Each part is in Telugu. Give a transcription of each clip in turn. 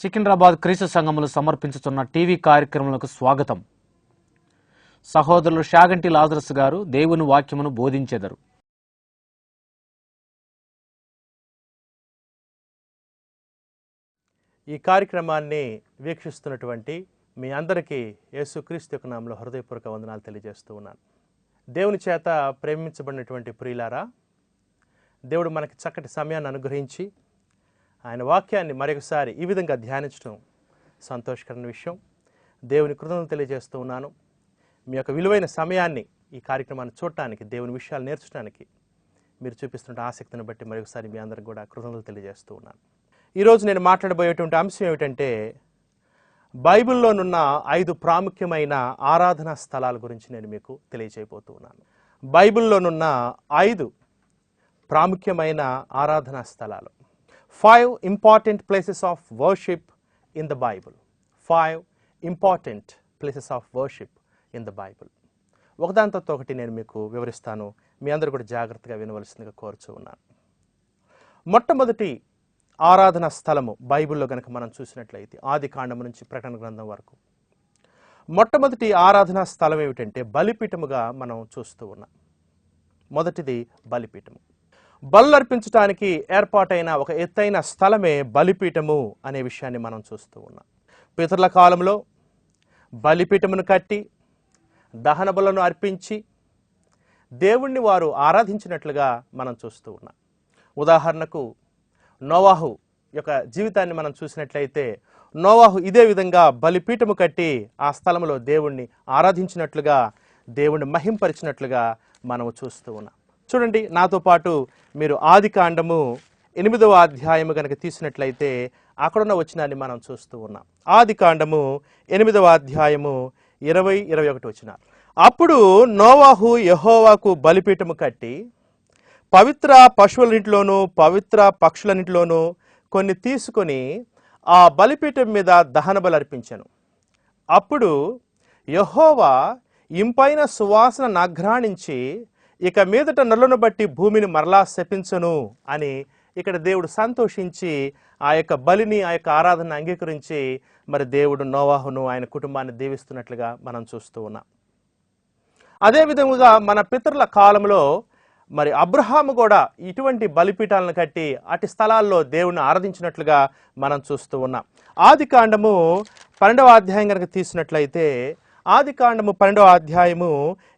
సికింద్రాబాద్ క్రీస్తు సంఘములు సమర్పించుతున్న టీవీ కార్యక్రమాలకు స్వాగతం. సహోదరులు షాగంటి లాజరస్ గారు దేవుని వాక్యమును బోధించెదరు. ఈ కార్యక్రమాన్ని వీక్షిస్తున్నటువంటి మీ అందరికీ యేసుక్రీస్తు యొక్క నామంలో హృదయపూర్వక వందనాలు తెలియజేస్తూ ఉన్నాను. దేవుని చేత ప్రేమించబడినటువంటి ప్రియులారా దేవుడు మనకి చక్కటి సమయాన్ని అనుగ్రహించి ఆయన వాక్యాన్ని మరొకసారి ఈ విధంగా ధ్యానించడం సంతోషకరమైన విషయం. దేవుని కృతజ్ఞతలు తెలియజేస్తూ ఉన్నాను. మీ యొక్క విలువైన సమయాన్ని ఈ కార్యక్రమాన్ని చూడటానికి దేవుని విషయాలు నేర్చడానికి మీరు చూపిస్తున్న ఆసక్తిని బట్టి మరొకసారి మీ అందరికి కూడా కృతజ్ఞతలు తెలియజేస్తూ ఉన్నాను. ఈరోజు నేను మాట్లాడబోయేటువంటి అంశం ఏమిటంటే బైబిల్లోనున్న ఐదు ప్రాముఖ్యమైన ఆరాధనా స్థలాల గురించి నేను మీకు తెలియజేయబోతూ ఉన్నాను. బైబిల్లోనున్న ఐదు ప్రాముఖ్యమైన ఆరాధనా స్థలాలు. Five important places of worship in the Bible five important places of worship in the Bible ఒకదాని తర్వాత ఒకటి నేను మీకు వివరిస్తాను. మీ అందరూ కూడా జాగ్రత్తగా వినవలసిందిగా కోరుచూ ఉన్నాను. మొట్టమొదటి ఆరాధన స్థలము బైబిల్లో కనుక మనం చూసినట్లయితే ఆది కాండం నుంచి ప్రకటన గ్రంథం వరకు. మొట్టమొదటి ఆరాధనా స్థలం ఏమిటంటే బలిపీఠముగా మనం చూస్తూ ఉన్నాం. మొదటిది బలిపీఠము. బల్లర్పించడానికి ఏర్పాటైన ఒక ఎత్తైన స్థలమే బలిపీఠము అనే విషయాన్ని మనం చూస్తూ ఉన్నాం. పితరుల కాలంలో బలిపీఠమును కట్టి దహన బలను అర్పించి దేవుణ్ణి వారు ఆరాధించినట్లుగా మనం చూస్తూ ఉన్నాం. ఉదాహరణకు నోవాహు యొక్క జీవితాన్ని మనం చూసినట్లయితే నోవాహు ఇదే విధంగా బలిపీఠము కట్టి ఆ స్థలంలో దేవుణ్ణి ఆరాధించినట్లుగా దేవుణ్ణి మహింపరిచినట్లుగా మనము చూస్తూ ఉన్నాం. చూడండి నాతో పాటు మీరు ఆది కాండము ఎనిమిదవ అధ్యాయము కనుక తీసినట్లయితే అక్కడున్న వచనాన్ని మనం చూస్తూ ఉన్నాం. ఆది కాండము ఎనిమిదవ అధ్యాయము ఇరవై ఇరవై ఒకటి వచ్చిన. అప్పుడు నోవాహు యహోవాకు బలిపీఠము కట్టి పవిత్ర పశువులన్నింటిలోనూ పవిత్ర పక్షులన్నింటిలోనూ కొన్ని తీసుకొని ఆ బలిపీఠం మీద దహనబలు అర్పించాను. అప్పుడు యహోవా ఇంపైన సువాసన నఘ్రాణించి ఇక మీదట నల్లను బట్టి భూమిని మరలా శపించను అని ఇక్కడ దేవుడు సంతోషించి ఆ యొక్క బలిని ఆ యొక్క ఆరాధన అంగీకరించి మరి దేవుడు నోవాహును ఆయన కుటుంబాన్ని దీవిస్తున్నట్లుగా మనం చూస్తూ ఉన్నాం. అదే విధముగా మన పితరుల కాలంలో మరి అబ్రహాము కూడా ఇటువంటి బలిపీఠాలను కట్టి అటు స్థలాల్లో దేవుని ఆరాధించినట్లుగా మనం చూస్తూ ఉన్నాం. ఆది కాండము పన్నెండవ అధ్యాయం కనుక తీసినట్లయితే ఆది కాండము పన్నెండవ అధ్యాయము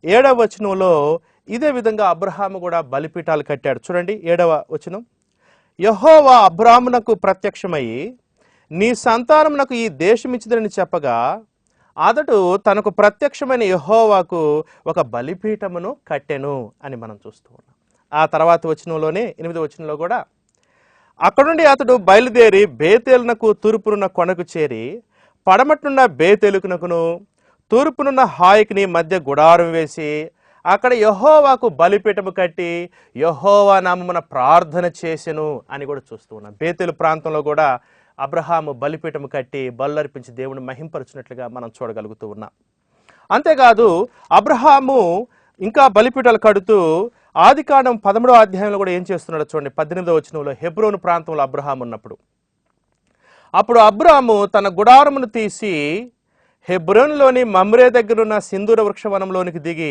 ఏడవ వచనంలో ఇదే విధంగా అబ్రహాము కూడా బలిపీఠాలు కట్టాడు. చూడండి ఏడవ వచనం. యహోవా అబ్రాహ్మునకు ప్రత్యక్షమై నీ సంతానమునకు ఈ దేశం ఇచ్చిందని చెప్పగా అతడు తనకు ప్రత్యక్షమైన యహోవాకు ఒక బలిపీఠమును కట్టెను అని మనం చూస్తూ ఉన్నాం. ఆ తర్వాత వచనంలోనే ఎనిమిది వచనంలో కూడా అక్కడ నుండి అతడు బయలుదేరి బేతేలునకు తూర్పునున్న కొనకు చేరి పడమట్టున్న బేతేలుకునకును తూర్పునున్న హాయికిని మధ్య గుడారం వేసి అక్కడ యహోవాకు బలిపీఠము కట్టి యహోవా నామమున ప్రార్థన చేసెను అని కూడా చూస్తూ ఉన్నాం. బేతెలు ప్రాంతంలో కూడా అబ్రహాము బలిపీఠము కట్టి బల్లర్పించి దేవుని మహింపరచినట్లుగా మనం చూడగలుగుతూ ఉన్నాం. అంతేకాదు అబ్రహాము ఇంకా బలిపీఠాలు కడుతూ ఆదికాండం పదమూడవ అధ్యాయంలో కూడా ఏం చేస్తున్నాడో చూడండి. పద్దెనిమిదో వచనంలో హెబ్రోను ప్రాంతంలో అబ్రహాం ఉన్నప్పుడు. అప్పుడు అబ్రాము తన గుడారమును తీసి హెబ్రోన్లోని మమ్రే దగ్గరున్న సింధూర వృక్షవనంలోనికి దిగి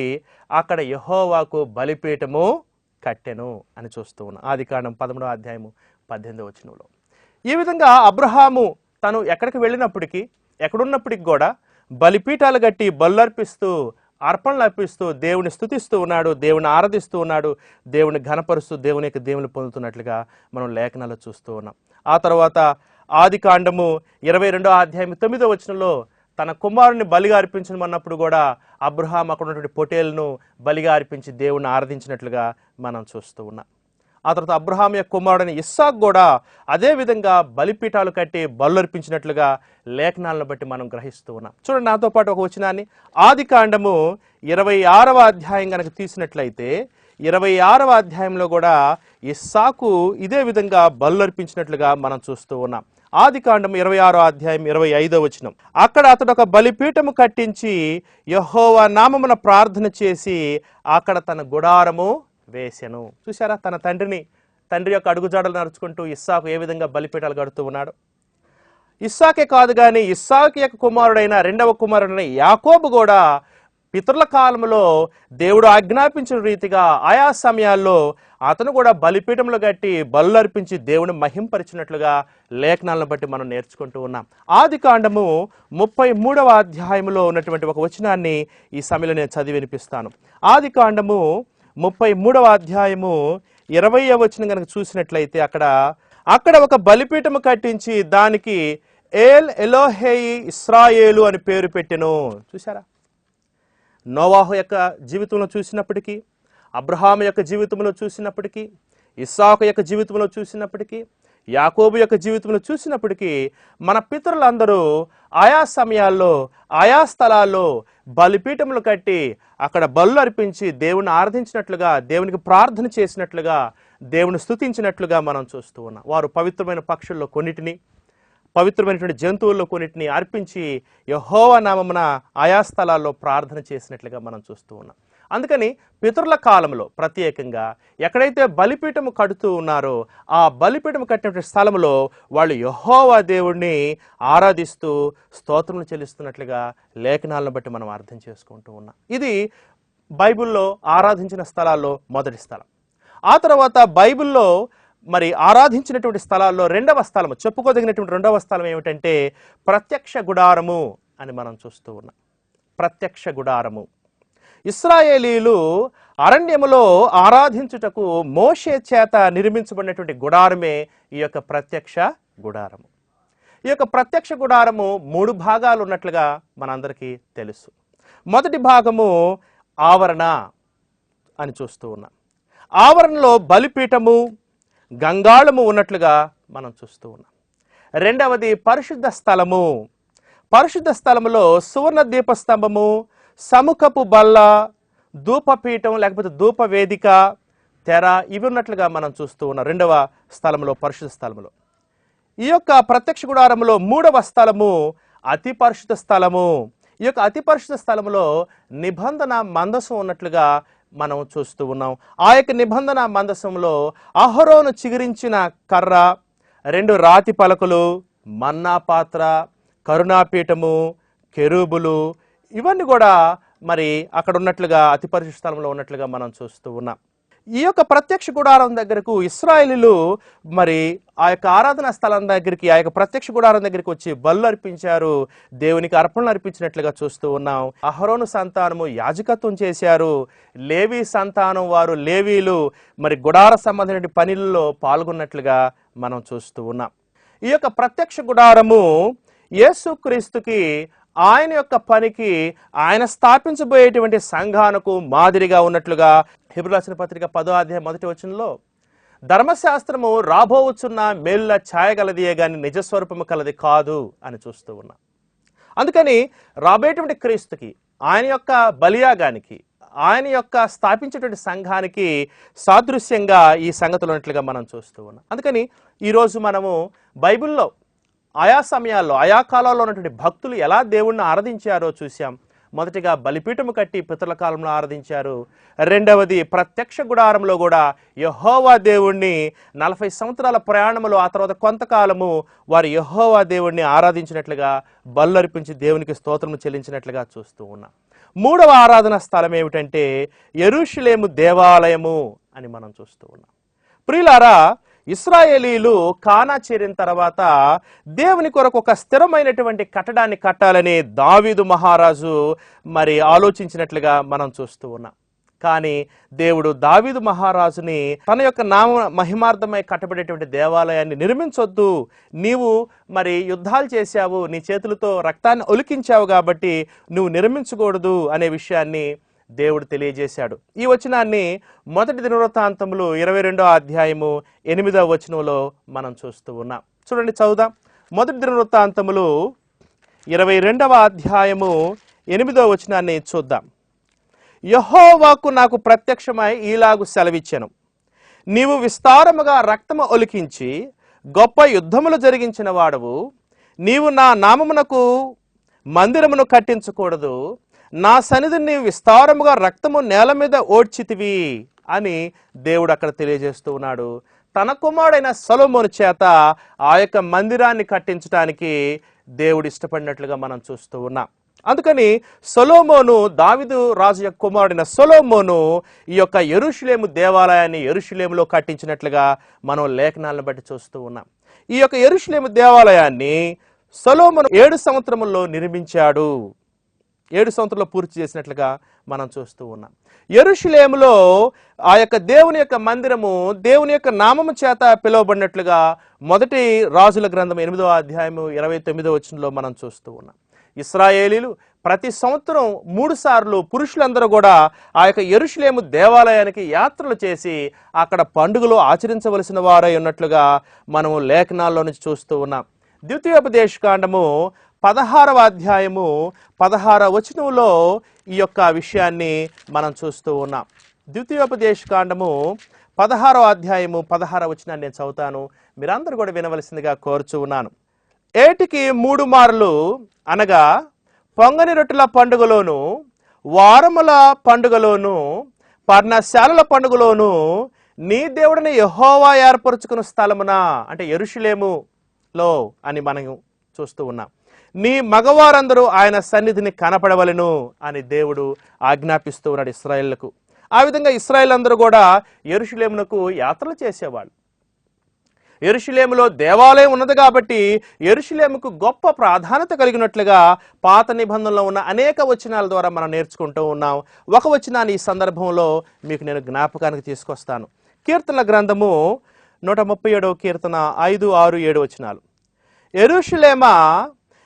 అక్కడ యహోవాకు బలిపీఠము కట్టెను అని చూస్తూ ఉన్నాం. ఆది కాండం పదమూడవ అధ్యాయము పద్దెనిమిదవ వచనంలో. ఈ విధంగా అబ్రహాము తను ఎక్కడికి వెళ్ళినప్పటికీ ఎక్కడున్నప్పటికి కూడా బలిపీఠాలు కట్టి బల్లర్పిస్తూ అర్పణలు అర్పిస్తూ దేవుని స్థుతిస్తూ ఉన్నాడు దేవుని ఆరాధిస్తూ ఉన్నాడు దేవుని ఘనపరుస్తూ దేవుని యొక్క దేవుని పొందుతున్నట్లుగా మనం లేఖనాలు చూస్తూ ఉన్నాం. ఆ తర్వాత ఆది కాండము ఇరవై రెండో అధ్యాయం తొమ్మిదో వచనంలో తన కుమారుని బలిగా అర్పించమన్నప్పుడు కూడా అబ్రహాం అక్కడ ఉన్నటువంటి పొటేల్ను బలిగా అర్పించి దేవుణ్ణి ఆరాధించినట్లుగా మనం చూస్తూ ఉన్నాం. ఆ తర్వాత అబ్రహాం యొక్క కుమారుడైన ఇస్సాక్ కూడా అదే విధంగా బలిపీఠాలు కట్టి బల్లర్పించినట్లుగా లేఖనాలను బట్టి మనం గ్రహిస్తూ ఉన్నాం. చూడండి నాతో పాటు ఒక వచనాన్ని ఆది కాండము ఇరవై ఆరవ అధ్యాయం కనుక తీసినట్లయితే ఇరవై ఆరవ అధ్యాయంలో కూడా ఇస్సాకు ఇదే విధంగా బల్లర్పించినట్లుగా మనం చూస్తూ ఉన్నాం. ఆది కాండం ఇరవై ఆరో అధ్యాయం ఇరవై ఐదో వచనం. అక్కడ అతడు ఒక బలిపీఠము కట్టించి యహోవా నామమున ప్రార్థన చేసి అక్కడ తన గుడారము వేసెను. చూసారా తన తండ్రిని తండ్రి యొక్క అడుగుజాడలు నడుచుకుంటూ ఇస్సాకు ఏ విధంగా బలిపీఠాలు కడుతూ ఉన్నాడు? ఇస్సాకే కాదు కానీ ఇస్సాకి యొక్క కుమారుడైన రెండవ కుమారుడైన యాకోబు కూడా పితరుల కాలంలో దేవుడు ఆజ్ఞాపించిన రీతిగా ఆయా సమయాల్లో అతను కూడా బలిపీఠంలో కట్టి బలు అర్పించి దేవుని మహింపరిచినట్లుగా లేఖనాలను బట్టి మనం నేర్చుకుంటూ ఉన్నాం. ఆది కాండము ముప్పై మూడవ అధ్యాయంలో ఉన్నటువంటి ఒక వచనాన్ని ఈ సమయంలో నేను చదివి వినిపిస్తాను. ఆది కాండము ముప్పై మూడవ అధ్యాయము ఇరవయవ వచనం కనుక చూసినట్లయితే అక్కడ అక్కడ ఒక బలిపీఠము కట్టించి దానికి ఏల్ ఎలోహేయి ఇస్రాయేలు అని పేరు పెట్టెను. చూసారా నోవాహు యొక్క జీవితంలో చూసినప్పటికీ అబ్రహాము యొక్క జీవితంలో చూసినప్పటికీ ఇస్సాకు యొక్క జీవితంలో చూసినప్పటికీ యాకోబు యొక్క జీవితంలో చూసినప్పటికీ మన పితరులందరూ ఆయా సమయాల్లో ఆయా స్థలాల్లో బలిపీఠములు కట్టి అక్కడ బలు అర్పించి దేవుని ఆరాధించినట్లుగా దేవునికి ప్రార్థన చేసినట్లుగా దేవుని స్థుతించినట్లుగా మనం చూస్తూ ఉన్నాం. వారు పవిత్రమైన పక్షుల్లో కొన్నిటిని పవిత్రమైనటువంటి జంతువుల్లో కొన్నిటిని అర్పించి యహోవ నామమున ఆయా స్థలాల్లో ప్రార్థన చేసినట్లుగా మనం చూస్తూ ఉన్నాం. అందుకని పితరుల కాలంలో ప్రత్యేకంగా ఎక్కడైతే బలిపీఠము కడుతూ ఉన్నారో ఆ బలిపీఠము కట్టినటువంటి స్థలంలో వాళ్ళు యహోవా దేవుణ్ణి ఆరాధిస్తూ స్తోత్రములు చెల్లిస్తున్నట్లుగా లేఖనాలను బట్టి మనం అర్థం చేసుకుంటూ ఉన్నాం. ఇది బైబిల్లో ఆరాధించిన స్థలాల్లో మొదటి స్థలం. ఆ తర్వాత బైబిల్లో మరి ఆరాధించినటువంటి స్థలాల్లో రెండవ స్థలము చెప్పుకోదగినటువంటి రెండవ స్థలం ఏమిటంటే ప్రత్యక్ష గుడారము అని మనం చూస్తూ ఉన్నాం. ప్రత్యక్ష గుడారము. ఇస్రాయేలీలు అరణ్యములో ఆరాధించుటకు మోషే చేత నిర్మించబడినటువంటి గుడారమే ఈ యొక్క ప్రత్యక్ష గుడారము. ఈ యొక్క ప్రత్యక్ష గుడారము మూడు భాగాలు ఉన్నట్లుగా మనందరికీ తెలుసు. మొదటి భాగము ఆవరణ అని చూస్తూ ఉన్నాం. ఆవరణలో బలిపీఠము గంగాళము ఉన్నట్లుగా మనం చూస్తూ ఉన్నాం. రెండవది పరిశుద్ధ స్థలము. పరిశుద్ధ స్థలములో సువర్ణ దీపస్తంభము సముఖపు బల్ల ధూపపీఠం లేకపోతే ధూప వేదిక తెర ఇవి ఉన్నట్లుగా మనం చూస్తూ ఉన్నాం. రెండవ స్థలంలో పరిశుద్ధ స్థలములో. ఈ యొక్క ప్రత్యక్ష గుడారములో మూడవ స్థలము అతి పరిశుద్ధ స్థలము. ఈ యొక్క అతి పరిశుద్ధ స్థలములో నిబంధన మందసం ఉన్నట్లుగా మనం చూస్తూ ఉన్నాం. ఆ యొక్క నిబంధన మందసంలో అహరోను చిగురించిన కర్ర రెండు రాతి పలకలు మన్నా పాత్ర కరుణాపీఠము కెరూబులు ఇవన్నీ కూడా మరి అక్కడ ఉన్నట్లుగా అతి పరిశుద్ధ స్థలంలో ఉన్నట్లుగా మనం చూస్తూ ఉన్నాం. ఈ యొక్క ప్రత్యక్ష గుడారం దగ్గరకు ఇస్రాయేలీలు మరి ఆ యొక్క ఆరాధన స్థలం దగ్గరికి ఆ యొక్క ప్రత్యక్ష గుడారం దగ్గరికి వచ్చి బల్లు అర్పించారు. దేవునికి అర్పణలు అర్పించినట్లుగా చూస్తూ ఉన్నాం. అహరోను సంతానము యాజకత్వం చేశారు. లేవి సంతానం వారు లేవీలు మరి గుడార సంబంధించిన పనుల్లో పాల్గొన్నట్లుగా మనం చూస్తూ ఉన్నాం. ఈ యొక్క ప్రత్యక్ష గుడారము యేసుక్రీస్తుకి ఆయన యొక్క పనికి ఆయన స్థాపించబోయేటువంటి సంఘానకు మాదిరిగా ఉన్నట్లుగా హిబ్రులాసిన పత్రిక పదో అధ్యాయం మొదటి వచనంలో ధర్మశాస్త్రము రాబోవచ్చున్న మేళ్ళ ఛాయగలదియే గాని నిజస్వరూపము కలది కాదు అని చూస్తూ ఉన్నాం. అందుకని రాబోయేటువంటి క్రీస్తుకి ఆయన యొక్క బలియాగానికి ఆయన యొక్క స్థాపించేటువంటి సంఘానికి సాదృశ్యంగా ఈ సంగతులు ఉన్నట్లుగా మనం చూస్తూ ఉన్నాం. అందుకని ఈరోజు మనము బైబిల్లో ఆయా సమయాల్లో ఆయా కాలాల్లో ఉన్నటువంటి భక్తులు ఎలా దేవుణ్ణి ఆరాధించారో చూశాం. మొదటిగా బలిపీఠము కట్టి పితృల కాలంలో ఆరాధించారు. రెండవది ప్రత్యక్ష గుడారంలో కూడా యహోవా దేవుణ్ణి నలభై సంవత్సరాల ప్రయాణములో ఆ తర్వాత కొంతకాలము వారు యహోవా దేవుణ్ణి ఆరాధించినట్లుగా బల్లర్పించి దేవునికి స్తోత్రము చెల్లించినట్లుగా చూస్తూ ఉన్నాం. మూడవ ఆరాధన స్థలం ఏమిటంటే ఎరుషులేము దేవాలయము అని మనం చూస్తూ ఉన్నాం. ప్రియులారా ఇస్రాయేలీలు కానా చేరిన తర్వాత దేవుని కొరకు ఒక స్థిరమైనటువంటి కట్టడాన్ని కట్టాలని దావీదు మహారాజు మరి ఆలోచించినట్లుగా మనం చూస్తూ ఉన్నాం. కానీ దేవుడు దావీదు మహారాజుని తన యొక్క నామ మహిమార్థమై కట్టబడేటువంటి దేవాలయాన్ని నిర్మించొద్దు. నీవు మరి యుద్ధాలు చేశావు నీ చేతులతో రక్తాన్ని ఒలికించావు కాబట్టి నువ్వు నిర్మించకూడదు అనే విషయాన్ని దేవుడు తెలియజేశాడు. ఈ వచనాన్ని మొదటి దినవృత్తాంతములు ఇరవై రెండో అధ్యాయము ఎనిమిదవ వచనంలో మనం చూస్తూ ఉన్నాం. చూడండి చదువుదాం. మొదటి దినవృత్తాంతములు ఇరవై రెండవ అధ్యాయము ఎనిమిదవ వచనాన్ని చూద్దాం. యహోవాకు నాకు ప్రత్యక్షమై ఈలాగు సెలవిచ్చాను. నీవు విస్తారముగా రక్తము ఒలికించి గొప్ప యుద్ధములు జరిగించిన వాడవు. నీవు నా నామమునకు మందిరమును కట్టించకూడదు. నా సన్నిధిని నీవు విస్తారముగా రక్తము నేల మీద ఓడ్చితివి అని దేవుడు అక్కడ తెలియజేస్తూ ఉన్నాడు. తన కుమారుడైన సొలోమోను చేత ఆ యొక్క మందిరాన్ని కట్టించడానికి దేవుడు ఇష్టపడినట్లుగా మనం చూస్తూ ఉన్నాం. అందుకని సొలోమోను దావిదు రాజు యొక్క కుమారుడైన సొలోమోను ఈ యొక్క ఎరుషులేము దేవాలయాన్ని ఎరుషులేములో కట్టించినట్లుగా మనం లేఖనాలను బట్టి చూస్తూ ఉన్నాం. ఈ యొక్క ఎరుషులేము దేవాలయాన్ని సొలోమోను ఏడు సంవత్సరముల్లో నిర్మించాడు. ఏడు సంవత్సరంలో పూర్తి చేసినట్లుగా మనం చూస్తూ ఉన్నాం. ఎరుషులేములో ఆ యొక్క దేవుని యొక్క మందిరము దేవుని యొక్క నామము చేత పిలువబడినట్లుగా మొదటి రాజుల గ్రంథం ఎనిమిదవ అధ్యాయము ఇరవై తొమ్మిదో వచనంలో మనం చూస్తూ ఉన్నాం. ఇస్రాయేలీలు ప్రతి సంవత్సరం మూడు సార్లు పురుషులందరూ కూడా ఆ యొక్క ఎరుషులేము దేవాలయానికి యాత్రలు చేసి అక్కడ పండుగలు ఆచరించవలసిన వారై ఉన్నట్లుగా మనము లేఖనాల్లో నుంచి చూస్తూ ఉన్నాం. ద్వితీయోపదేశకాండము పదహారవ అధ్యాయము పదహార వచనంలో ఈ యొక్క విషయాన్ని మనం చూస్తూ ఉన్నాం. ద్వితీయోపదేశ కాండము పదహారవ అధ్యాయము పదహార వచనాన్ని నేను చదువుతాను. మీరందరూ కూడా వినవలసిందిగా కోరుచు ఉన్నాను. ఏటికి మూడు మార్లు అనగా పొంగని రొట్టెల పండుగలోను వారముల పండుగలోను పర్ణశాలల పండుగలోను నీ దేవుడిని యహోవా ఏర్పరచుకున్న స్థలమున? అంటే ఎరుషులేములో అని మనం చూస్తూ ఉన్నాం. నీ మగవారందరూ ఆయన సన్నిధిని కనపడవలెను అని దేవుడు ఆజ్ఞాపిస్తూ ఉన్నాడు ఇస్రాయేళ్ళకు. ఆ విధంగా ఇస్రాయేల్ అందరూ కూడా ఎరుషులేమునకు యాత్రలు చేసేవాళ్ళు. ఎరుషులేములో దేవాలయం ఉన్నది కాబట్టి ఎరుషులేముకు గొప్ప ప్రాధాన్యత కలిగినట్లుగా పాత నిబంధనలో ఉన్న అనేక వచనాల ద్వారా మనం నేర్చుకుంటూ ఉన్నాం. ఒక వచనాన్ని ఈ సందర్భంలో మీకు నేను జ్ఞాపకానికి తీసుకొస్తాను. కీర్తన గ్రంథము నూట ముప్పై ఏడవ కీర్తన ఐదు ఆరు ఏడు వచనాలు. ఎరుషులేమ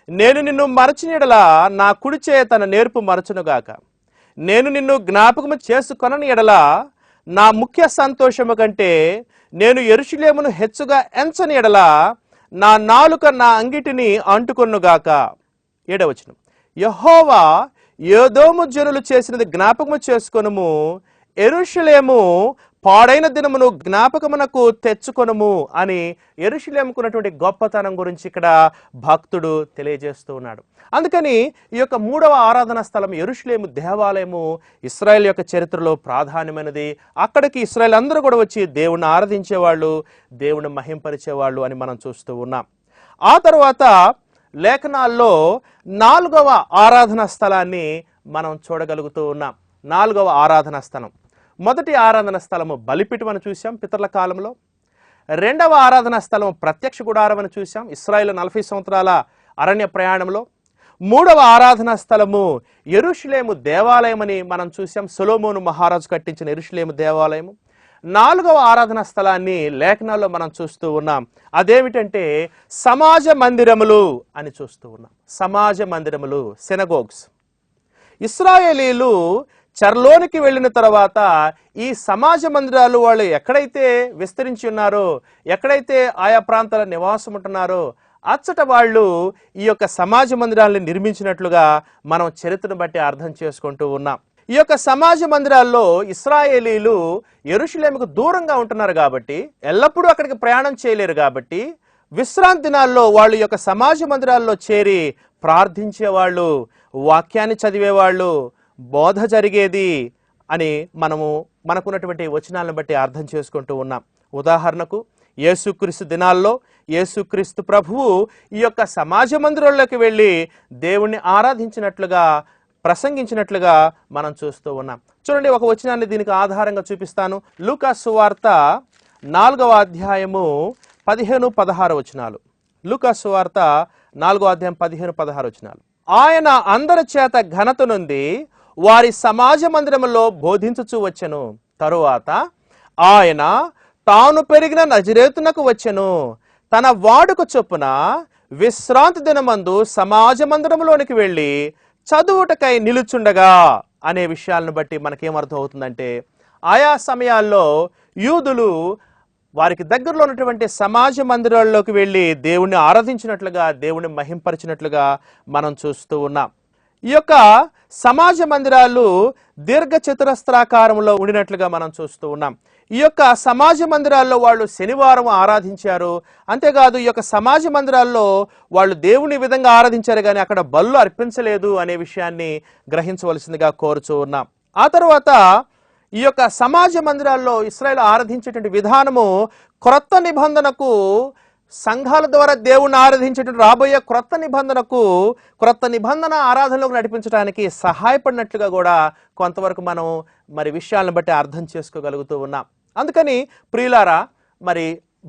నేను నిన్ను మరచినడలా నా కుడిచే తన నేర్పు మరచునుగాక. నేను నిన్ను జ్ఞాపకము చేసుకొనని ఎడలా నా ముఖ్య సంతోషము కంటే నేను ఎరుషులేమును హెచ్చుగా ఎంచని ఎడలా నా నాలుక నా అంగిటిని అంటుకొనుగాక. ఏడవచనం. యహోవా ఏదోము జనులు చేసినది జ్ఞాపకము చేసుకొనుము ఎరుషులేము పాడైన దినమును జ్ఞాపకమునకు తెచ్చుకొనము అని ఎరుషులేముకున్నటువంటి గొప్పతనం గురించి ఇక్కడ భక్తుడు తెలియజేస్తూ ఉన్నాడు. అందుకని ఈ యొక్క మూడవ ఆరాధన స్థలం ఎరుషులేము దేవాలయము ఇస్రాయెల్ యొక్క చరిత్రలో ప్రాధాన్యమైనది. అక్కడికి ఇస్రాయల్ అందరూ కూడా వచ్చి దేవుణ్ణి ఆరాధించేవాళ్ళు దేవుణ్ణి మహింపరిచేవాళ్ళు అని మనం చూస్తూ ఉన్నాం. ఆ తర్వాత లేఖనాల్లో నాలుగవ ఆరాధన స్థలాన్ని మనం చూడగలుగుతూ ఉన్నాం. నాలుగవ ఆరాధన స్థలం. మొదటి ఆరాధన స్థలము బలిపీఠం అని చూసాం పితరుల కాలంలో. రెండవ ఆరాధన స్థలం ప్రత్యక్ష గుడారమని చూసాం ఇస్రాయిల్ నలభై సంవత్సరాల అరణ్య ప్రయాణంలో. మూడవ ఆరాధన స్థలము ఎరుషులేము దేవాలయమని మనం చూసాం సొలోమోను మహారాజు కట్టించిన ఎరుషులేము దేవాలయము. నాలుగవ ఆరాధన స్థలాన్ని లేఖనాల్లో మనం చూస్తూ ఉన్నాం. అదేమిటంటే సమాజ మందిరములు అని చూస్తూ ఉన్నాం. సమాజ మందిరములు సెనగోగ్స్ ఇస్రాయేలీలు చర్లోనికి వెళ్ళిన తర్వాత ఈ సమాజ మందిరాలు వాళ్ళు ఎక్కడైతే విస్తరించి ఉన్నారో ఎక్కడైతే ఆయా ప్రాంతాల నివాసం ఉంటున్నారో అచ్చట వాళ్ళు ఈ యొక్క సమాజ మందిరాలను నిర్మించినట్లుగా మనం చరిత్రను బట్టి అర్థం చేసుకుంటూ ఉన్నాం. ఈ యొక్క సమాజ మందిరాల్లో ఇస్రాయేలీలు ఎరుషులేముకు దూరంగా ఉంటున్నారు కాబట్టి ఎల్లప్పుడూ అక్కడికి ప్రయాణం చేయలేరు కాబట్టి విశ్రాంతి దినాల్లో వాళ్ళు ఈ యొక్క సమాజ మందిరాల్లో చేరి ప్రార్థించేవాళ్ళు వాక్యాన్ని చదివేవాళ్ళు బోధ జరిగేది అని మనము మనకున్నటువంటి వచనాలను బట్టి అర్థం చేసుకుంటూ ఉన్నాం. ఉదాహరణకు యేసుక్రీస్తు దినాల్లో యేసుక్రీస్తు ప్రభువు ఈ యొక్క సమాజ మందిరంలోకి వెళ్ళి దేవుణ్ణి ఆరాధించినట్లుగా ప్రసంగించినట్లుగా మనం చూస్తూ ఉన్నాం. చూడండి ఒక వచనాన్ని దీనికి ఆధారంగా చూపిస్తాను. లూకా సువార్త నాలుగవ అధ్యాయము పదిహేను పదహారు వచనాలు. లూకా సువార్త నాలుగో అధ్యాయం పదిహేను పదహారు వచనాలు. ఆయన అందరి చేత ఘనత నుండి వారి సమాజ మందిరంలో బోధించుచు వచ్చెను. తరువాత ఆయన తాను పెరిగిన నజరేతునకు వచ్చెను. తన వాడుక చొప్పున విశ్రాంతి దినమందు సమాజ మందిరంలోనికి వెళ్ళి చదువుటకై నిలుచుండగా అనే విషయాలను బట్టి మనకేమర్థం అవుతుందంటే ఆయా సమయాల్లో యూదులు వారికి దగ్గరలో ఉన్నటువంటి సమాజ మందిరాల్లోకి వెళ్ళి దేవుణ్ణి ఆరాధించినట్లుగా దేవుణ్ణి మహింపరిచినట్లుగా మనం చూస్తూ ఉన్నాం. ఈ యొక్క సమాజ మందిరాలు దీర్ఘ చతురస్త్రాకారంలో ఉండినట్లుగా మనం చూస్తూ ఉన్నాం. ఈ యొక్క సమాజ మందిరాల్లో వాళ్ళు శనివారం ఆరాధించారు. అంతేకాదు ఈ యొక్క సమాజ మందిరాల్లో వాళ్ళు దేవుని విధంగా ఆరాధించారు కానీ అక్కడ బళ్ళు అర్పించలేదు అనే విషయాన్ని గ్రహించవలసిందిగా కోరుచూ ఉన్నాం. ఆ తర్వాత ఈ యొక్క సమాజ మందిరాల్లో ఇస్రాయల్ ఆరాధించేటువంటి విధానము క్రొత్త నిబంధనకు సంఘాల ద్వారా దేవుణ్ణి ఆరాధించేటువంటి రాబోయే క్రొత్త నిబంధనకు క్రొత్త నిబంధన ఆరాధనలోకి నడిపించడానికి సహాయపడినట్లుగా కూడా కొంతవరకు మనం మరి విషయాలను బట్టి అర్థం చేసుకోగలుగుతూ ఉన్నాం. అందుకని ప్రియులారా మరి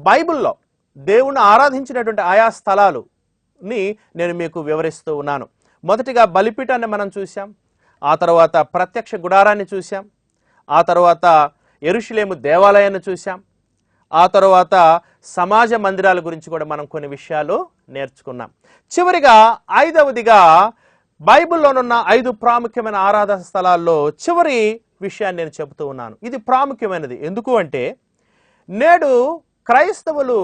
బైబిల్లో దేవుణ్ణి ఆరాధించినటువంటి ఆయా స్థలాలుని నేను మీకు వివరిస్తూ ఉన్నాను. మొదటిగా బలిపీఠాన్ని మనం చూసాం ఆ తర్వాత ప్రత్యక్ష గుడారాన్ని చూసాం ఆ తర్వాత ఎరుషులేము దేవాలయాన్ని చూసాం ఆ తర్వాత సమాజ మందిరాల గురించి కూడా మనం కొన్ని విషయాలు నేర్చుకున్నాం. చివరిగా ఐదవదిగా బైబిల్లోనున్న ఐదు ప్రాముఖ్యమైన ఆరాధన స్థలాల్లో చివరి విషయాన్ని నేను చెబుతూ ఉన్నాను. ఇది ప్రాముఖ్యమైనది. ఎందుకు అంటే నేడు క్రైస్తవులు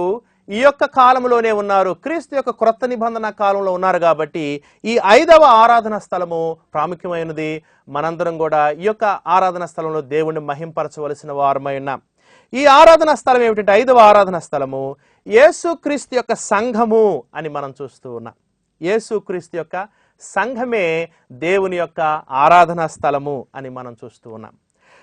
ఈ యొక్క కాలంలోనే ఉన్నారు. క్రీస్తు యొక్క క్రొత్త నిబంధన కాలంలో ఉన్నారు కాబట్టి ఈ ఐదవ ఆరాధన స్థలము ప్రాముఖ్యమైనది. మనందరం కూడా ఈ యొక్క ఆరాధన స్థలంలో దేవుణ్ణి మహింపరచవలసిన వారమై ఉన్నాం. ఈ ఆరాధన స్థలం ఏమిటంటే ఐదవ ఆరాధన స్థలము. యేసుక్రీస్తు యొక్క సంఘము అని మనం చూస్తూ ఉన్నాం. యేసుక్రీస్తు యొక్క సంఘమే దేవుని యొక్క ఆరాధన స్థలము అని మనం చూస్తూ ఉన్నాం.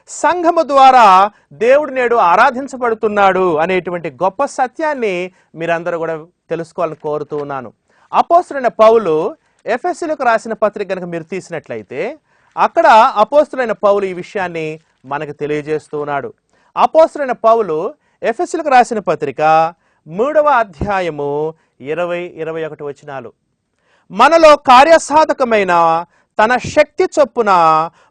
సంఘము ద్వారా దేవుడు నేడు ఆరాధించబడుతున్నాడు అనేటువంటి గొప్ప సత్యాన్ని మీరందరూ కూడా తెలుసుకోవాలని కోరుతూ ఉన్నాను. అపోస్తులైన పౌలు ఎఫ్ఎస్సీలకు రాసిన పత్రిక కనుక మీరు తీసినట్లయితే అక్కడ అపోస్తులైన పౌలు ఈ విషయాన్ని మనకు తెలియజేస్తూ ఉన్నాడు. అపోసరైన పౌలు ఎఫ్ఎస్లకు రాసిన పత్రిక మూడవ అధ్యాయము ఇరవై ఇరవై ఒకటి వచనాలు. మనలో కార్యసాధకమైన తన శక్తి చొప్పున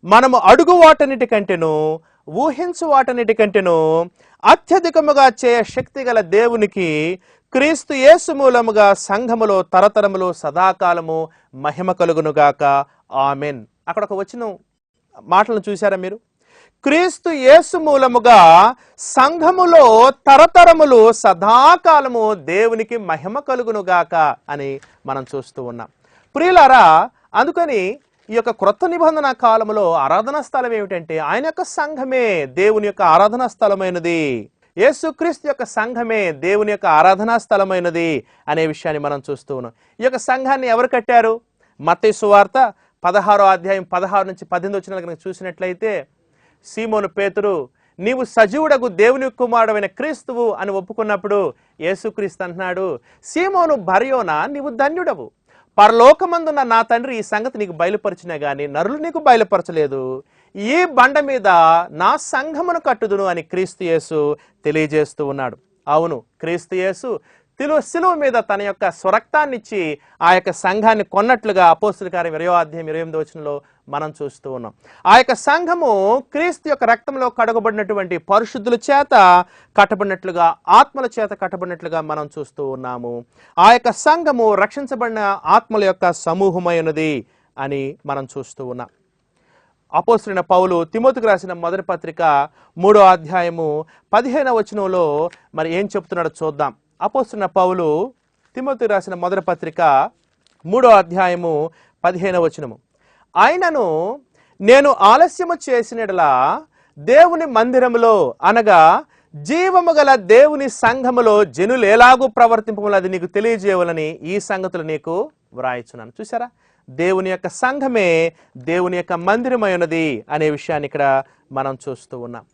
మనము అడుగు వాటన్నిటి కంటేను ఊహించు వాటన్నిటి కంటేను అత్యధికముగా చేయ శక్తి గల దేవునికి క్రీస్తు యేసు మూలముగా సంఘములో తరతరములు సదాకాలము మహిమ కలుగునుగాక. ఆమెన్. అక్కడ ఒక వచ్చిన మాటలను చూసారా మీరు? క్రీస్తు యేసు మూలముగా సంఘములో తరతరములు సదాకాలము దేవునికి మహిమ కలుగునుగాక అని మనం చూస్తూ ఉన్నాం. ప్రియులారా అందుకని ఈ యొక్క క్రొత్త నిబంధన కాలంలో ఆరాధనా స్థలం ఏమిటంటే ఆయన యొక్క సంఘమే దేవుని యొక్క ఆరాధనా స్థలమైనది. యేసుక్రీస్తు యొక్క సంఘమే దేవుని యొక్క ఆరాధనా స్థలమైనది అనే విషయాన్ని మనం చూస్తూ ఉన్నాం. ఈ యొక్క సంఘాన్ని ఎవరు కట్టారు? మత్తయి వార్త పదహారో అధ్యాయం పదహారు నుంచి పద్దెనిమిది వచ్చిన కనుక చూసినట్లయితే సీమోను పేతురు నీవు సజీవుడకు దేవుని కుమారుడైన క్రీస్తువు అని ఒప్పుకున్నప్పుడు యేసుక్రీస్తు అంటున్నాడు సీమోను భర్యోనా నీవు ధన్యుడవు. పరలోకమందున్న నా తండ్రి ఈ సంగతి నీకు బయలుపరిచినా గాని నరులు నీకు బయలుపరచలేదు. ఈ బండ మీద నా సంఘమును కట్టుదును అని క్రీస్తు యేసు తెలియజేస్తూ ఉన్నాడు. అవును క్రీస్తు యేసు తిలు శిలువ మీద తన యొక్క స్వరక్తాన్నిచ్చి ఆ యొక్క సంఘాన్ని కొన్నట్లుగా అపోస్తుల కార్యం ఇరవై అధ్యాయం ఇరవై ఎనిమిది వచనంలో మనం చూస్తూ ఉన్నాం. ఆ యొక్క సంఘము క్రీస్తు యొక్క రక్తంలో కడగబడినటువంటి పరిశుద్ధుల చేత కట్టబడినట్లుగా ఆత్మల చేత కట్టబడినట్లుగా మనం చూస్తూ ఉన్నాము. ఆ యొక్క సంఘము రక్షించబడిన ఆత్మల యొక్క సమూహమైనది అని మనం చూస్తూ ఉన్నాం. అపోసరిన పౌలు తిమోతికి రాసిన మొదటి పత్రిక మూడో అధ్యాయము పదిహేనవ వచనంలో మరి ఏం చెప్తున్నాడో చూద్దాం. అపోసరిన పౌలు తిమోతికి రాసిన మొదటి పత్రిక మూడో అధ్యాయము పదిహేనవ వచనము. ఆయనను నేను ఆలస్యము చేసినలా దేవుని మందిరములో అనగా జీవము గల దేవుని సంఘములో జనులు ఎలాగూ ప్రవర్తింపములు అది నీకు తెలియజేయాలని ఈ సంగతులు నీకు వ్రాయిచున్నాను. చూసారా దేవుని యొక్క సంఘమే దేవుని యొక్క మందిరమై ఉన్నది అనే విషయాన్ని ఇక్కడ మనం చూస్తూ ఉన్నాం.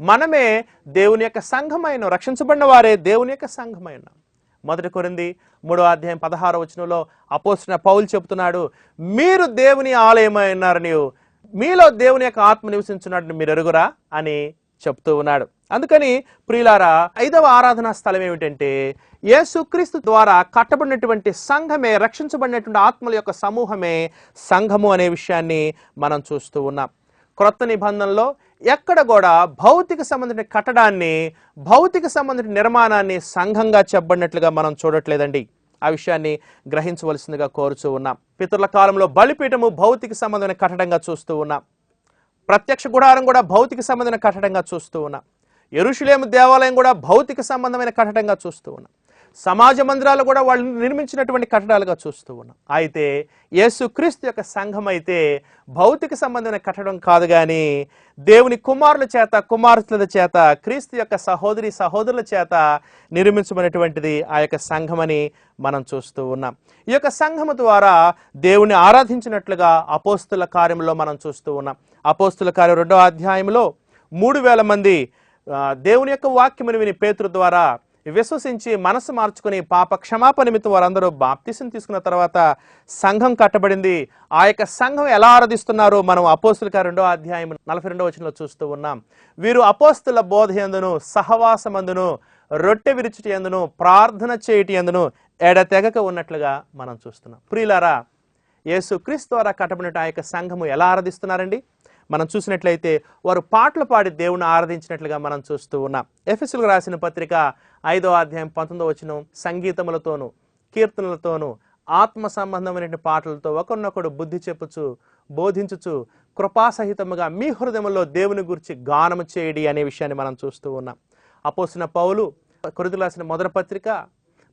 మనమే దేవుని యొక్క సంఘమైన రక్షించబడిన వారే దేవుని యొక్క సంఘమై ఉన్నాం మొదటి కొరింది మూడో అధ్యాయం పదహారో వచనంలో అపోసిన పౌలు చెబుతున్నాడు మీరు దేవుని ఆలయమై ఉన్నారు నీవు. మీలో దేవుని యొక్క ఆత్మ నివసించున్నాడు మీరు ఎరుగురా అని చెప్తూ ఉన్నాడు. అందుకని ప్రియులారా ఐదవ ఆరాధనా స్థలం ఏమిటంటే యేసుక్రీస్తు ద్వారా కట్టబడినటువంటి సంఘమే రక్షించబడినటువంటి ఆత్మల యొక్క సమూహమే సంఘము అనే విషయాన్ని మనం చూస్తూ ఉన్నాం. క్రొత్త నిబంధనలో ఎక్కడ కూడా భౌతిక సంబంధించిన కట్టడాన్ని భౌతిక సంబంధించిన నిర్మాణాన్ని సంఘంగా చెప్పబడినట్లుగా మనం చూడట్లేదండి. ఆ విషయాన్ని గ్రహించవలసిందిగా కోరుచూ ఉన్నాం. పితరుల కాలంలో బలిపీఠము భౌతిక సంబంధమైన కట్టడంగా చూస్తూ ఉన్నాం. ప్రత్యక్ష గుడారం కూడా భౌతిక సంబంధమైన కట్టడంగా చూస్తూ ఉన్నాం. ఎరుషులేము దేవాలయం కూడా భౌతిక సంబంధమైన కట్టడంగా చూస్తూ ఉన్నాం. సమాజ మందిరాలు కూడా వాళ్ళు నిర్మించినటువంటి కట్టడాలుగా చూస్తూ ఉన్నాం. అయితే యేసుక్రీస్తు యొక్క సంఘం అయితే భౌతిక సంబంధమైన కట్టడం కాదు కానీ దేవుని కుమారుల చేత కుమార్తెల చేత క్రీస్తు యొక్క సహోదరి సహోదరుల చేత నిర్మించబడినటువంటిది ఆ యొక్క సంఘమని మనం చూస్తూ ఉన్నాం. ఈ యొక్క సంఘము ద్వారా దేవుని ఆరాధించినట్లుగా అపోస్తుల కార్యంలో మనం చూస్తూ ఉన్నాం. అపోస్తుల కార్యం రెండో అధ్యాయంలో మూడు వేల మంది దేవుని యొక్క వాక్యమును విని పేతురు ద్వారా విశ్వసించి మనసు మార్చుకుని పాప క్షమాపణ నిమిత్తం వారందరూ బాప్తిసం తీసుకున్న తర్వాత సంఘం కట్టబడింది. ఆ యొక్క సంఘం ఎలా ఆరాధిస్తున్నారో మనం అపోస్తులక రెండో అధ్యాయం నలభై రెండో వచనంలో చూస్తూ ఉన్నాం. వీరు అపోస్తుల బోధ ఎందును సహవాసమందును రొట్టె విరుచుటి ఎందును ప్రార్థన చేయటి ఎందును ఎడతెగక ఉన్నట్లుగా మనం చూస్తున్నాం. ప్రియులారా యేసు క్రీస్తు ద్వారా కట్టబడిన ఆ యొక్క సంఘము ఎలా ఆరాధిస్తున్నారండి? మనం చూసినట్లయితే వారు పాటలు పాడి దేవుని ఆరాధించినట్లుగా మనం చూస్తూ ఉన్నాం. ఎఫెసులకు రాసిన పత్రిక ఐదో అధ్యాయం పంతొమ్మిదో వచనం సంగీతములతోనూ కీర్తనలతోనూ ఆత్మ సంబంధమైన పాటలతో ఒకరినొకడు బుద్ధి చెప్పుచు బోధించుచు కృపాసహితముగా మీ హృదయంలో దేవుని గురించి గానము చేయడి అనే విషయాన్ని మనం చూస్తూ ఉన్నాం. అపోసిన పౌలు కొరిది రాసిన మొదటి పత్రిక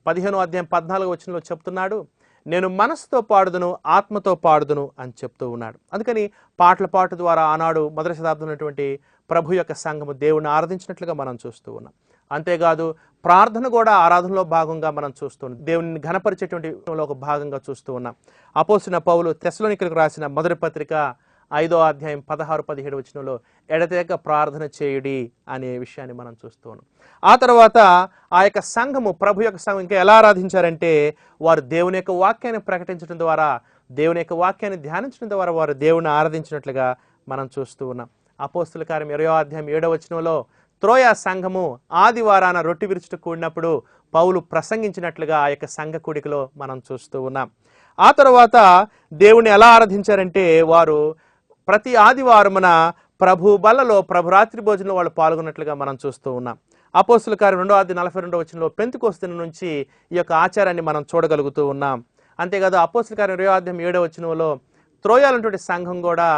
పదిహేను అధ్యాయం పద్నాలుగు వచనంలో చెప్తున్నాడు నేను మనసుతో పాడుదును ఆత్మతో పాడుదును అని చెప్తూ ఉన్నాడు. అందుకని పాటల పాట ద్వారా ఆనాడు మొదటి శతాబ్దం ఉన్నటువంటి ప్రభు యొక్క సంఘము దేవుని ఆరాధించినట్లుగా మనం చూస్తూ ఉన్నాం. అంతేకాదు ప్రార్థన కూడా ఆరాధనలో భాగంగా మనం చూస్తున్నాం దేవుని ఘనపరిచేటువంటి ఒక భాగంగా చూస్తూ ఉన్నాం. అపోసిన పౌలు తెసలోనికలకు రాసిన మొదటి పత్రిక ఐదో అధ్యాయం పదహారు పదిహేడు వచనంలో ఎడతెగక ప్రార్థన చేయుడి అనే విషయాన్ని మనం చూస్తూ ఉన్నాం. ఆ తర్వాత ఆ యొక్క సంఘము ప్రభు యొక్క సంఘం ఇంకా ఎలా ఆరాధించారంటే వారు దేవుని యొక్క వాక్యాన్ని ప్రకటించడం ద్వారా దేవుని యొక్క వాక్యాన్ని ధ్యానించడం ద్వారా వారు దేవుని ఆరాధించినట్లుగా మనం చూస్తూ ఉన్నాం. అపోస్తుల కార్యం ఇరవై అధ్యాయం ఏడవ వచనంలో త్రోయ సంఘము ఆదివారాన రొట్టి విరుచుట కూడినప్పుడు పౌలు ప్రసంగించినట్లుగా ఆ యొక్క సంఘ కూడికలో మనం చూస్తూ ఉన్నాం. ఆ తర్వాత దేవుణ్ణి ఎలా ఆరాధించారంటే వారు ప్రతి ఆదివారమున ప్రభు బల్లలో ప్రభు రాత్రి భోజనంలో వాళ్ళు పాల్గొన్నట్లుగా మనం చూస్తూ ఉన్నాం. అపోస్తుల కార్యం రెండో అధ్యాయం నలభై రెండో వచనంలో పెంతుకొస్తున్న నుంచి ఈ యొక్క ఆచారాన్ని మనం చూడగలుగుతూ ఉన్నాం. అంతేకాదు అపోస్తుల కార్యం రెండో అధ్యాయం ఏడో వచనంలో త్రోయాలంటువంటి సంఘం కూడా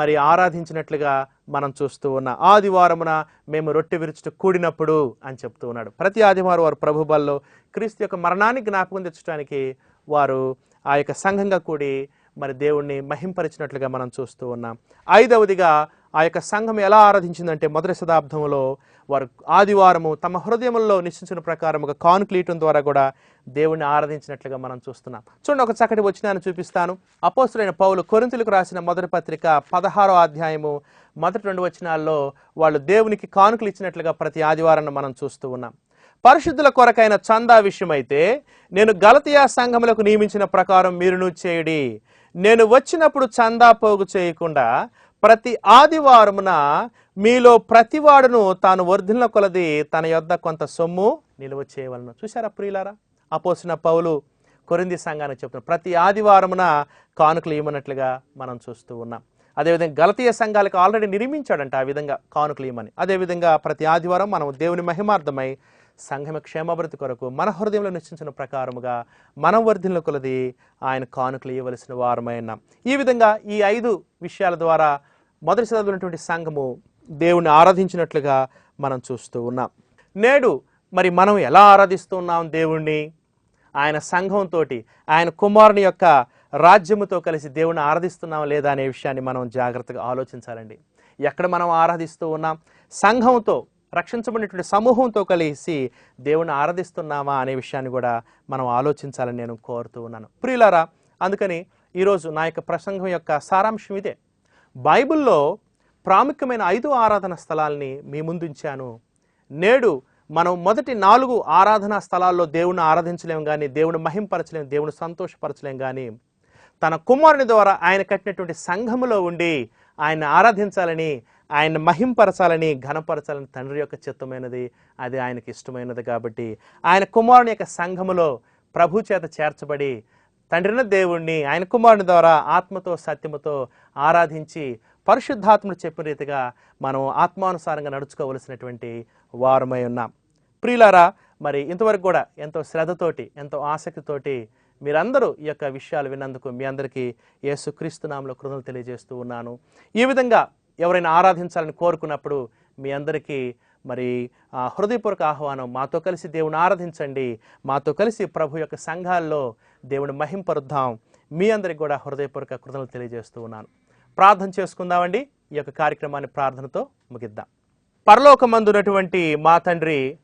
మరి ఆరాధించినట్లుగా మనం చూస్తూ ఉన్నాం. ఆదివారమున మేము రొట్టె విరుచుట కూడినప్పుడు అని చెప్తూ ఉన్నాడు. ప్రతి ఆదివారం వారు ప్రభు బల్లో క్రీస్తు యొక్క మరణాన్ని జ్ఞాపకం తెచ్చడానికి వారు ఆ యొక్క సంఘంగా కూడి మరి దేవుణ్ణి మహింపరిచినట్లుగా మనం చూస్తూ ఉన్నాం. ఐదవదిగా ఆ యొక్క సంఘం ఎలా ఆరాధించిందంటే మొదటి శతాబ్దంలో వారు ఆదివారము తమ హృదయంలో ప్రకారం ఒక కాన్క్లీటం ద్వారా కూడా దేవుణ్ణి ఆరాధించినట్లుగా మనం చూస్తున్నాం. చూడండి ఒక చక్కటి వచ్చినాను చూపిస్తాను. అపోస్తులైన పౌలు కొరింతలకు రాసిన మొదటి పత్రిక పదహారో అధ్యాయము మొదటి రెండు వచనాల్లో వాళ్ళు దేవునికి కానుకలు ఇచ్చినట్లుగా ప్రతి ఆదివారాన్ని మనం చూస్తూ ఉన్నాం. పరిశుద్ధుల కొరకైన చందా విషయమైతే నేను గలతియా సంఘములకు నియమించిన ప్రకారం మీరును చేయడి. నేను వచ్చినప్పుడు చందా పోగు చేయకుండా ప్రతి ఆదివారమున మీలో ప్రతివాడును తాను వర్ధిల్ల కొలది తన యొద్ద కొంత సొమ్ము నిలువ చేయవలను. చూసారా ప్రియులారా? అపోసిన పౌలు కొరింది సంఘానికి చెప్తున్నారు ప్రతి ఆదివారమున కానుకలు ఇవ్వనట్లుగా మనం చూస్తూ ఉన్నాం. అదేవిధంగా గలతీయ సంఘాలకు ఆల్రెడీ నిర్మించాడంట ఆ విధంగా కానుకలు ఇవ్వమని. అదేవిధంగా ప్రతి ఆదివారం మనం దేవుని మహిమార్థమై సంఘమ క్షేమాభివృద్ధి కొరకు మన హృదయంలో నిశ్చించిన ప్రకారముగా మనం వర్ధిల్ల కొలది ఆయన కానుకలు ఇవ్వవలసిన వారమైన ఈ విధంగా ఈ ఐదు విషయాల ద్వారా మొదటి చదువునటువంటి సంఘము దేవుణ్ణి ఆరాధించినట్లుగా మనం చూస్తూ ఉన్నాం. నేడు మరి మనం ఎలా ఆరాధిస్తున్నాం దేవుణ్ణి? ఆయన సంఘంతో ఆయన కుమారుని యొక్క రాజ్యముతో కలిసి దేవుణ్ణి ఆరాధిస్తున్నాం లేదా అనే విషయాన్ని మనం జాగ్రత్తగా ఆలోచించాలండి. ఎక్కడ మనం ఆరాధిస్తూ ఉన్నాం? సంఘంతో రక్షించబడినటువంటి సమూహంతో కలిసి దేవుణ్ణి ఆరాధిస్తున్నామా అనే విషయాన్ని కూడా మనం ఆలోచించాలని నేను కోరుతూ ఉన్నాను. ప్రియులారా అందుకని ఈరోజు నా యొక్క ప్రసంగం యొక్క సారాంశం ఇదే. బైబిల్లో ప్రాముఖ్యమైన ఐదు ఆరాధన స్థలాల్ని మీ ముందుంచాను నేడు మనం మొదటి నాలుగు ఆరాధనా స్థలాల్లో దేవుని ఆరాధించలేం కానీ దేవుని మహింపరచలేం దేవుని సంతోషపరచలేం కానీ తన కుమారుని ద్వారా ఆయన కట్టినటువంటి సంఘములో ఉండి ఆయన ఆరాధించాలని ఆయన మహింపరచాలని ఘనపరచాలని తండ్రి యొక్క చిత్తమైనది అది ఆయనకి ఇష్టమైనది కాబట్టి ఆయన కుమారుని యొక్క సంఘములో ప్రభు చేత చేర్చబడి తండ్రిన దేవుణ్ణి ఆయన కుమారుని ద్వారా ఆత్మతో సత్యముతో ఆరాధించి పరిశుద్ధాత్మను చెప్పిన రీతిగా మనం ఆత్మానుసారంగా నడుచుకోవలసినటువంటి వారమై ఉన్నాం. ప్రియులారా మరి ఇంతవరకు కూడా ఎంతో శ్రద్ధతోటి ఎంతో ఆసక్తితోటి మీరందరూ ఈ యొక్క విషయాలు విన్నందుకు మీ అందరికీ యేసుక్రీస్తు నామలో కృతజ్ఞతలు తెలియజేస్తూ ఉన్నాను. ఈ విధంగా ఎవరైనా ఆరాధించాలని కోరుకున్నప్పుడు మీ అందరికీ మరి ఆ, హృదయపూర్వక ఆహ్వానం. మాతో కలిసి దేవుని ఆరాధించండి. మాతో కలిసి ప్రభు యొక్క సంఘాల్లో దేవుని మహింపరుద్దాం మీ అందరికి కూడా హృదయపూర్వక కృతజ్ఞతలు తెలియజేస్తూ ఉన్నాను. ప్రార్థన చేసుకుందామండి. ఈ యొక్క కార్యక్రమాన్ని ప్రార్థనతో ముగిద్దాం. పరలోకమందున్నటువంటి మా తండ్రి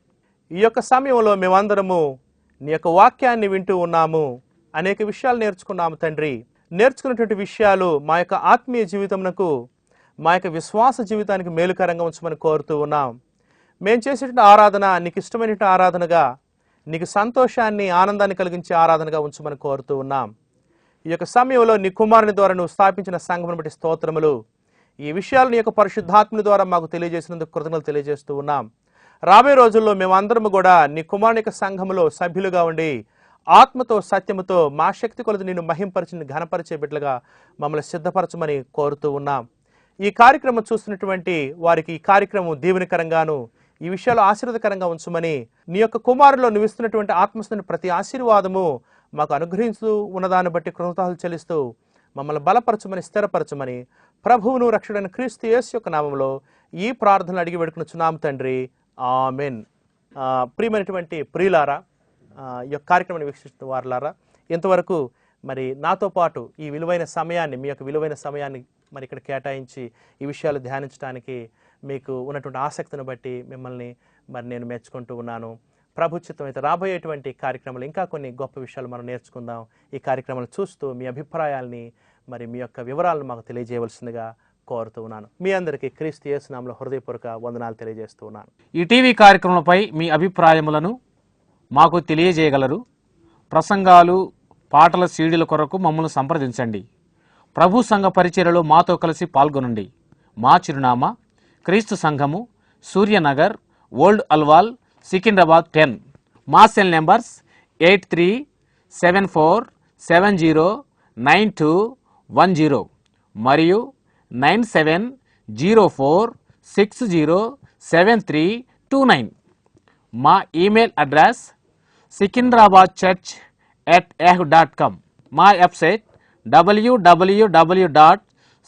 ఈ యొక్క సమయంలో మేమందరము నీ యొక్క వాక్యాన్ని వింటూ ఉన్నాము. అనేక విషయాలు నేర్చుకున్నాము తండ్రి. నేర్చుకున్నటువంటి విషయాలు మా యొక్క ఆత్మీయ జీవితమునకు మా యొక్క విశ్వాస జీవితానికి మేలుకరంగా ఉంచమని కోరుతూ ఉన్నాం. మేము చేసేటువంటి ఆరాధన నీకు ఇష్టమైనటువంటి ఆరాధనగా నీకు సంతోషాన్ని ఆనందాన్ని కలిగించే ఆరాధనగా ఉంచమని కోరుతూ ఉన్నాం. ఈ యొక్క సమయంలో నీ కుమారుని ద్వారా నువ్వు స్థాపించిన సంఘమును బట్టి స్తోత్రములు. ఈ విషయాలు నీ యొక్క పరిశుద్ధాత్మని ద్వారా మాకు తెలియజేసినందుకు కృతజ్ఞతలు తెలియజేస్తూ ఉన్నాం. రాబోయే రోజుల్లో మేమందరము కూడా నీ కుమారుని యొక్క సంఘములో సభ్యులుగా ఉండి ఆత్మతో సత్యముతో మా శక్తి కొలది నేను మహింపరిచిన ఘనపరిచే బిడ్డలుగా మమ్మల్ని సిద్ధపరచమని కోరుతూ ఉన్నాం. ఈ కార్యక్రమం చూస్తున్నటువంటి వారికి ఈ కార్యక్రమం దీవెనకరంగాను ఈ విషయాలు ఆశీర్వదకరంగా ఉంచమని నీ యొక్క కుమారులో నివిస్తున్నటువంటి ఆత్మస్థుని ఆత్మస్తుని ప్రతి ఆశీర్వాదము మాకు అనుగ్రహిస్తూ ఉన్నదాన్ని బట్టి కృతజ్ఞతలు చెల్లిస్తూ మమ్మల్ని బలపరచమని స్థిరపరచమని ప్రభువును రక్షుడైన క్రీస్తు యేసు యొక్క నామంలో ఈ ప్రార్థనలు అడిగి పెడుకున్న తండ్రి. ఆమెన్. ప్రియమైనటువంటి ప్రియులారా ఈ యొక్క కార్యక్రమాన్ని వీక్షిస్తున్న వారులారా ఇంతవరకు మరి నాతో పాటు ఈ విలువైన సమయాన్ని మీ యొక్క విలువైన సమయాన్ని మరి ఇక్కడ కేటాయించి ఈ విషయాలు ధ్యానించడానికి మీకు ఉన్నటువంటి ఆసక్తిని బట్టి మిమ్మల్ని మరి నేను మెచ్చుకుంటూ ఉన్నాను. ప్రభుత్వం అయితే రాబోయేటువంటి కార్యక్రమాలు ఇంకా కొన్ని గొప్ప విషయాలు మనం నేర్చుకుందాం. ఈ కార్యక్రమాలు చూస్తూ మీ అభిప్రాయాల్ని మరి మీ యొక్క వివరాలను మాకు తెలియజేయవలసిందిగా కోరుతూ ఉన్నాను. మీ అందరికీ క్రీస్తు యేసునామలో హృదయపూర్వక వందనాలు తెలియజేస్తూ ఉన్నాను. ఈ టీవీ కార్యక్రమంపై మీ అభిప్రాయములను మాకు తెలియజేయగలరు. ప్రసంగాలు పాటల సీడీల కొరకు మమ్మల్ని సంప్రదించండి. ప్రభు సంఘ పరిచర్యలో మాతో కలిసి పాల్గొనండి. మా చిరునామా క్రీస్తు సంఘము సూర్యనగర్ ఓల్డ్ అల్వాల్ సికింద్రాబాద్ టెన్. మా cell numbers eight three seven four seven zero nine two one zero మరియు nine seven zero four six zero seven three two nine. మా email address Secunderabad church at yahoo dot com. మా website WWW dot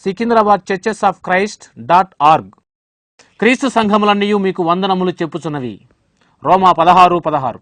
Secunderabad churches of Christ dot org క్రీస్తు సంఘములన్నీ మీకు వందనములు చెప్పుచున్నవి. రోమా పదహారు పదహారు.